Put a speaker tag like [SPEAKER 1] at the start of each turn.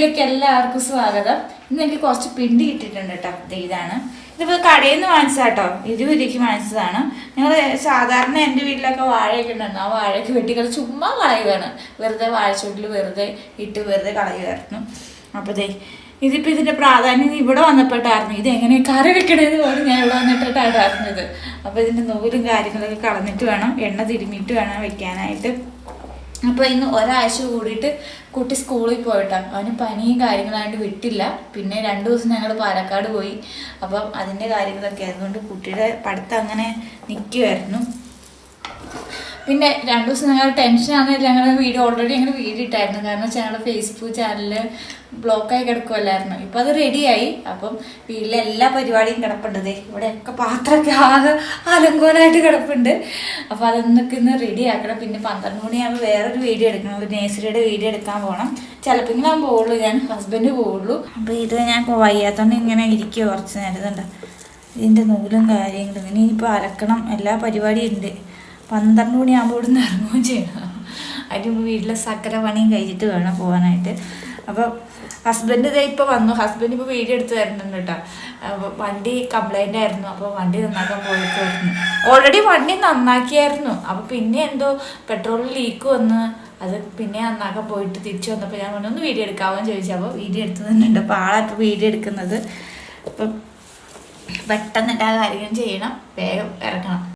[SPEAKER 1] വീഡിയോയിലേക്ക് എല്ലാവർക്കും സ്വാഗതം. ഇന്ന് എനിക്ക് കുറച്ച് പിണ്ടി കിട്ടിയിട്ടുണ്ട് കേട്ടോ ഇത് ഇതാണ്. ഇതിപ്പോൾ കടയിൽ നിന്ന് വാങ്ങിച്ചതാട്ടോ. ഇരുപത് രൂപയ്ക്ക് വാങ്ങിച്ചതാണ്. ഞങ്ങൾ സാധാരണ എന്റെ വീട്ടിലൊക്കെ വാഴയൊക്കെ ഉണ്ടായിരുന്നു ആ വാഴയൊക്കെ വെട്ടിക്കളി ചുമ്മാ കളയുകയാണ് വെറുതെ വാഴച്ചോട്ടിൽ വെറുതെ ഇട്ട് വെറുതെ കളയുമായിരുന്നു അപ്പോൾ ദേ ഇതിപ്പോൾ ഇതിന്റെ പ്രാധാന്യം ഇവിടെ വന്നപ്പോഴായിരുന്നു. ഇത് എങ്ങനെ കറി വെക്കണേന്ന് പോലും ഞാൻ ഇവിടെ വന്നിട്ടാണ് അറിഞ്ഞത്. അപ്പോൾ ഇതിന്റെ നൂലും കാര്യങ്ങളൊക്കെ കളഞ്ഞിട്ട് വേണം. എണ്ണ തിരുമ്മിയിട്ട് വേണം വെക്കാനായിട്ട്. അപ്പോൾ ഇന്ന് ഒരാഴ്ച കൂടിയിട്ട് കുട്ടി സ്കൂളിൽ പോയിട്ടാണ് അവന് പനിയും കാര്യങ്ങളായിട്ട് വിട്ടില്ല. പിന്നെ രണ്ട് ദിവസം ഞങ്ങൾ പാലക്കാട് പോയി. അപ്പം അതിന്റെ കാര്യങ്ങളൊക്കെ ആയതുകൊണ്ട് കുട്ടിയുടെ പഠിത്തം അങ്ങനെ നിൽക്കുമായിരുന്നു പിന്നെ രണ്ടു ദിവസം ഞങ്ങൾ ടെൻഷനാണ് ഞങ്ങൾ വീഡിയോ ഓൾറെഡി ഞങ്ങൾ വീഡിയോ ഇട്ടായിരുന്നു കാരണം ഞങ്ങളുടെ ഫേസ്ബുക്ക് ചാനലിൽ ബ്ലോക്കായി കിടക്കുമല്ലായിരുന്നു ഇപ്പം അത് റെഡിയായി അപ്പം വീട്ടിലെ എല്ലാ പരിപാടിയും കിടപ്പുണ്ട് ഇവിടെയൊക്കെ പാത്രമൊക്കെ ആകെ അലങ്കോലമായിട്ട് കിടപ്പുണ്ട്. അപ്പോൾ അതൊന്നൊക്കെ ഇന്ന് റെഡി ആക്കണം. പിന്നെ പന്ത്രണ്ട് മണിയാകുമ്പോൾ വേറൊരു വീഡിയോ എടുക്കണം. ഒരു നേഴ്സറിയുടെ വീഡിയോ എടുക്കാൻ പോകണം ചിലപ്പോൾ ഞാൻ പോവുള്ളൂ. ഞാൻ ഹസ്ബൻഡ് പോവുള്ളൂ. അപ്പോൾ ഇത് ഞാൻ വയ്യാത്തോണ്ട് ഇങ്ങനെ ഇരിക്കുക കുറച്ച് നേരം ഇതിന്റെ നൂലും കാര്യങ്ങളും. ഇനി ഇനിയിപ്പോൾ അലക്കണം. എല്ലാ പരിപാടിയും ഉണ്ട്. പന്ത്രണ്ട് മണിയാകുമ്പോൾ ഇവിടെ നിന്ന് ഇറങ്ങുകയും ചെയ്യണം. അതിന് മുമ്പ് വീട്ടിലെ സക്കര പണിയും കഴിഞ്ഞിട്ട് വേണം പോകാനായിട്ട് അപ്പോൾ ഹസ്ബൻഡ് ഇതേ ഇപ്പോൾ വന്നു. ഹസ്ബൻഡ് ഇപ്പോൾ വീഡിയോ എടുത്ത് തരുന്നുണ്ട് കേട്ടോ. വണ്ടി കംപ്ലൈന്റ് ആയിരുന്നു. അപ്പോൾ വണ്ടി നന്നാക്കാൻ പോയിട്ടായിരുന്നു ഓൾറെഡി വണ്ടി നന്നാക്കിയായിരുന്നു. അപ്പോൾ പിന്നെ എന്തോ പെട്രോൾ ലീക്ക് വന്ന് അത് പിന്നെ നന്നാക്കാൻ പോയിട്ട് തിരിച്ചു വന്നപ്പോൾ ഞാൻ പറഞ്ഞു ഒന്ന് വീഡിയോ എടുക്കാമോ എന്ന് ചോദിച്ചു. അപ്പോൾ വീഡിയോ എടുത്തു തന്നിട്ടുണ്ട്. അപ്പോൾ ആളാണ് ഇപ്പോൾ വീഡിയോ എടുക്കുന്നത്. അപ്പം പെട്ടെന്ന് എല്ലാ കാര്യങ്ങളും ചെയ്യണം. വേഗം ഇറങ്ങണം.